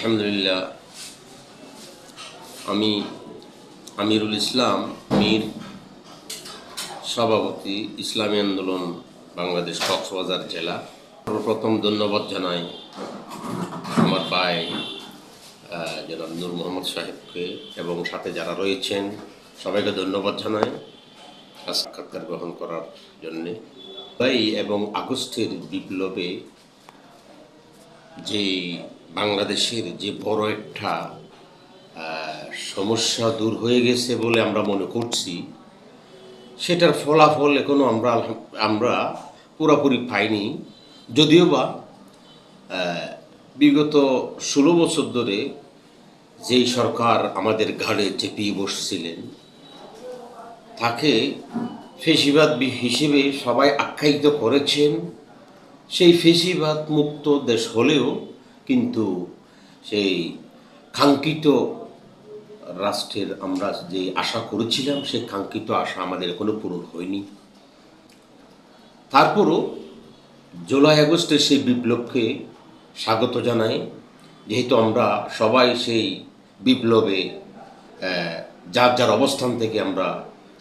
আলহামদুলিল্লাহ। আমি আমিরুল ইসলাম, মীর সভাপতি, ইসলামী আন্দোলন, বাংলাদেশ কক্সবাজার জেলা। সর্বপ্রথম ধন্যবাদ জানাই আমার ভাই জনাব নূর মোহাম্মদ সাহেবকে এবং সাথে যারা রয়েছেন, সবাইকে ধন্যবাদ জানাই সাক্ষাৎকার গ্রহণ করার জন্যে। তাই এবং আগস্টের বিপ্লবে যে বাংলাদেশের যে বড় একটা সমস্যা দূর হয়ে গেছে বলে আমরা মনে করছি, সেটার ফলাফল এখনও আমরা আমরা পুরোপুরি পাইনি। যদিও বা বিগত ষোলো বছর ধরে যেই সরকার আমাদের ঘাড়ে চেপিয়ে বসছিলেন, তাকে ফেসিবাদ হিসেবে সবাই আখ্যায়িত করেছেন। সেই ফেসিবাদ মুক্ত দেশ হলেও কিন্তু সেই কাঙ্ক্ষিত রাষ্ট্রের আমরা যে আশা করেছিলাম, সেই কাঙ্ক্ষিত আশা আমাদের এখনও পূরণ হয়নি। তারপরও জুলাই আগস্টের সেই বিপ্লবকে স্বাগত জানাই। যেহেতু আমরা সবাই সেই বিপ্লবে যার যার অবস্থান থেকে আমরা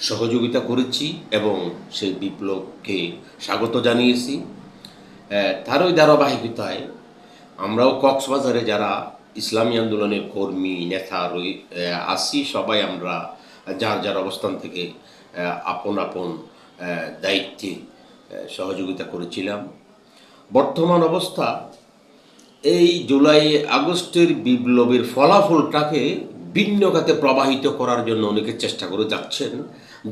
সহযোগিতা করেছি এবং সেই বিপ্লবকে স্বাগত জানিয়েছি। তারই ধারাবাহিকতায় আমরাও কক্সবাজারে যারা ইসলামী আন্দোলনের কর্মী, নেতা, রই আসি, সবাই আমরা যার যার অবস্থান থেকে আপন আপন দায়িত্বে সহযোগিতা করেছিলাম। বর্তমান অবস্থা, এই জুলাই আগস্টের বিপ্লবের ফলাফলটাকে ভিন্ন খাতে প্রবাহিত করার জন্য অনেকে চেষ্টা করে যাচ্ছেন।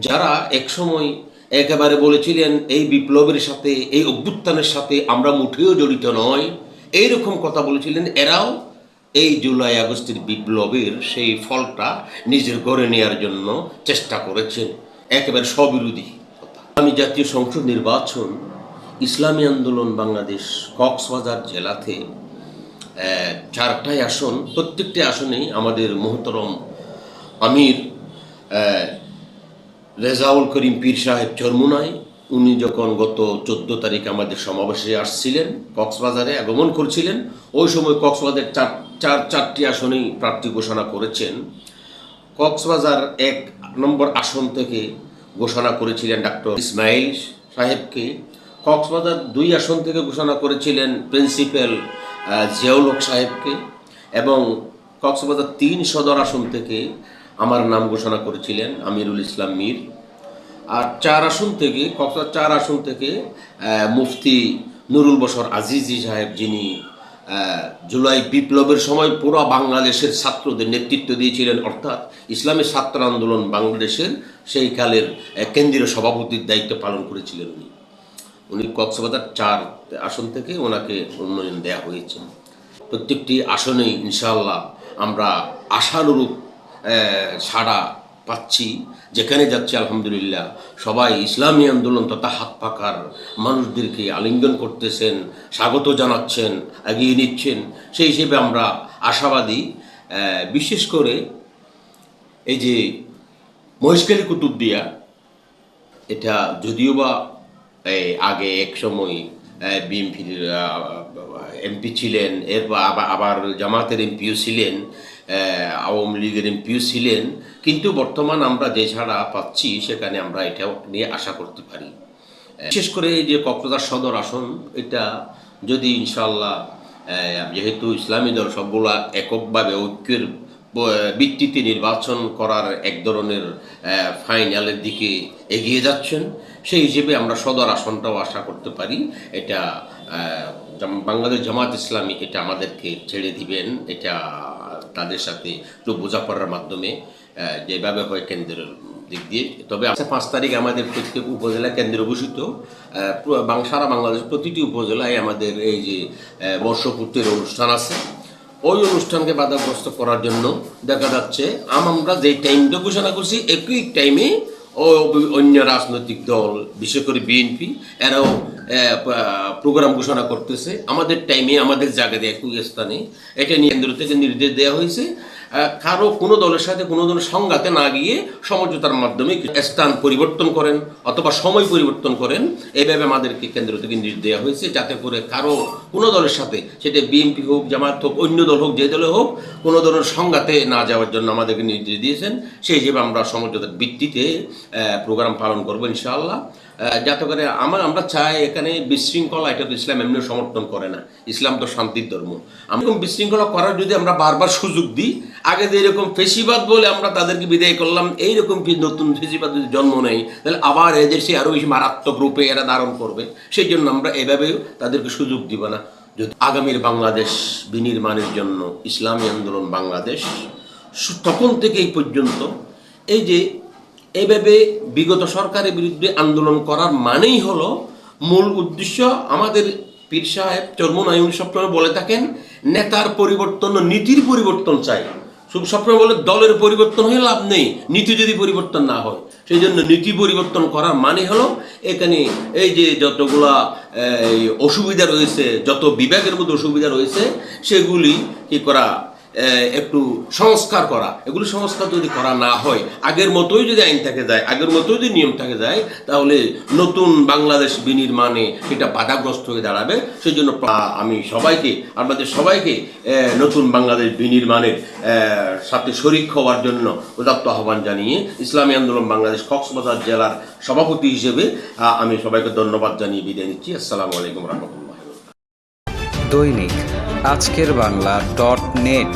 যারা একসময় একেবারে বলেছিলেন, এই বিপ্লবের সাথে, এই অভ্যুত্থানের সাথে আমরা মুঠেও জড়িত নয় এইরকম কথা বলেছিলেন। এরাও এই জুলাই আগস্টের বিপ্লবের সেই ফলটা নিজের ঘরে নেয়ার জন্য চেষ্টা করেছেন। একেবারে স্ববিরোধী আমি জাতীয় সংসদ নির্বাচন, ইসলামী আন্দোলন বাংলাদেশ কক্সবাজার জেলাতে চারটায় আসন, প্রত্যেকটি আসনেই আমাদের মহতরম আমির রেজাউল করিম পীর সাহেব চরমুনায় উনি যখন গত চোদ্দ তারিখ আমাদের সমাবেশে আসছিলেন কক্সবাজারে আগমন করছিলেন ওই সময় কক্সবাজার চার চার চারটি আসনেই প্রার্থী ঘোষণা করেছেন। কক্সবাজার এক নম্বর আসন থেকে ঘোষণা করেছিলেন ডাক্তার ইসমাইল সাহেবকে। কক্সবাজার দুই আসন থেকে ঘোষণা করেছিলেন প্রিন্সিপাল আহ, জিয়াউল হক সাহেবকে এবং কক্সবাজার তিন সদর আসন থেকে আমার নাম ঘোষণা করেছিলেন আমিরুল ইসলাম মীর। আর চার আসন থেকে, কক্সবাজার চার আসন থেকে মুফতি নুরুল বসর আজিজি সাহেব, যিনি জুলাই বিপ্লবের সময় পুরো বাংলাদেশের ছাত্রদের নেতৃত্ব দিয়েছিলেন, অর্থাৎ ইসলামী ছাত্র আন্দোলন বাংলাদেশের সেই কালের কেন্দ্রীয় সভাপতির দায়িত্ব পালন করেছিলেন উনি। উনি কক্সবাজার চার আসন থেকে ওনাকে উন্নয়ন দেয়া হয়েছে। প্রত্যেকটি আসনেই ইনশাআল্লাহ আমরা আশানুরূপ সাড়া পাচ্ছি। যেখানে যাচ্ছে, আলহামদুলিল্লাহ, সবাই ইসলামী আন্দোলন তথা হাত পাকার মানুষদেরকে আলিঙ্গন করতেছেন, স্বাগত জানাচ্ছেন, এগিয়ে নিচ্ছেন। সেই হিসেবে আমরা আশাবাদী বিশেষ করে এই যে মহেশখালী কুতুবদিয়া, এটা যদিও বা আগে এক সময় বিএনপির এমপি ছিলেন, এরপর আবার জামাতের এমপিও ছিলেন আওয়ামী লীগের এমপিও ছিলেন, কিন্তু বর্তমান আমরা যে ছাড়া পাচ্ছি, সেখানে আমরা এটা নিয়ে আশা করতে পারি। বিশেষ করে যে কক্সবাজার সদর আসন, এটা যদি ইনশাল্লাহ যেহেতু ইসলামী দল, সবগুলা এককভাবে ঐক্যের ভিত্তিতে নির্বাচন করার এক ধরনের ফাইনালের দিকে এগিয়ে যাচ্ছেন, সেই হিসেবে আমরা সদর আসনটাও আশা করতে পারি। এটা বাংলাদেশ জামাত ইসলামী এটা আমাদেরকে ছেড়ে দিবেন, এটা তাদের সাথে একটু বোঝাপড়ার মাধ্যমে যেভাবে হয় কেন্দ্রের দিক দিয়ে। তবে পাঁচ তারিখ আমাদের প্রত্যেক উপজেলা কেন্দ্র ঘোষিত সারা বাংলাদেশ প্রতিটি উপজেলায় আমাদের এই যে বর্ষপূর্তির অনুষ্ঠান আছে। ওই অনুষ্ঠানকে বাধাগ্রস্ত করার জন্য দেখা যাচ্ছে আমরা যে টাইমটা ঘোষণা করছি, একই টাইমে ও অন্য রাজনৈতিক দল, বিশেষ করে বিএনপি, এরাও প্রোগ্রাম ঘোষণা করতেছে। আমাদের টাইমে আমাদের জায়গা একই স্থানে এটা নিয়ে কেন্দ্র থেকে নির্দেশ দেওয়া হয়েছে কারও কোনো দলের সাথে কোনো ধরনের সংঘাতে না গিয়ে সমঝোতার মাধ্যমে স্থান পরিবর্তন করেন অথবা সময় পরিবর্তন করেন এইভাবে আমাদেরকে কেন্দ্র থেকে নির্দেশ দেওয়া হয়েছে যাতে করে কারও কোনো দলের সাথে, সেটা বিএনপি হোক জামাত হোক, অন্য দল হোক, যে দলে হোক, কোনো ধরনের সংঘাতে না যাওয়ার জন্য আমাদেরকে নির্দেশ দিয়েছেন। সেই হিসেবে আমরা সমঝোতার ভিত্তিতে প্রোগ্রাম পালন করব ইনশাআল্লাহ। যাতে করে আমার আমরা চাই এখানে বিশৃঙ্খলা, এটা তো ইসলাম এমনি সমর্থন করে না। ইসলাম তো শান্তির ধর্ম। এরকম বিশৃঙ্খলা করার যদি আমরা বারবার সুযোগ দিই আগে যে এরকম ফেসিবাদ বলে আমরা তাদেরকে বিদায় করলাম, এইরকম কি নতুন ফেসিবাদ যদি জন্ম নেয়, তাহলে আবার এদের সে আরও বেশি মারাত্মক রূপে এরা ধারণ করবে। সেই জন্য আমরা এভাবেও তাদেরকে সুযোগ দিব না। যদি আগামীর বাংলাদেশ বিনির্মাণের জন্য ইসলামী আন্দোলন বাংলাদেশ তখন থেকে এই পর্যন্ত এই যে এইভাবে বিগত সরকারের বিরুদ্ধে আন্দোলন করার মানেই হলো মূল উদ্দেশ্য আমাদের পীর সাহেব চর্মনায়ুন সবসময় বলে থাকেন, নেতার পরিবর্তন নীতির পরিবর্তন চাই। সবসময় বলে দলের পরিবর্তন হয়ে লাভ নেই, নীতি যদি পরিবর্তন না হয়। সেই জন্য নীতি পরিবর্তন করার মানে হলো এখানে এই যে যতগুলা অসুবিধা রয়েছে, যত বিভাগের মধ্যে অসুবিধা রয়েছে, সেগুলি কি করা একটু সংস্কার করা। এগুলো সংস্কার যদি করা না হয়, আগের মতোই যদি আইন থেকে যায়, আগের মতোই যদি নিয়ম থেকে যায়, তাহলে নতুন বাংলাদেশ বিনির্মাণে এটা বাধাগ্রস্ত হয়ে দাঁড়াবে সেই জন্য আমি সবাইকে, আমাদের সবাইকে নতুন বাংলাদেশ বিনির্মাণের সাথে শরিক হওয়ার জন্য উদাত্ত আহ্বান জানিয়ে ইসলামী আন্দোলন বাংলাদেশ কক্সবাজার জেলার সভাপতি হিসেবে আমি সবাইকে ধন্যবাদ জানিয়ে বিদায় নিচ্ছি। আসসালামু আলাইকুম রহমতুল্লাহ। দৈনিক আজকের বাংলা ডট নেট।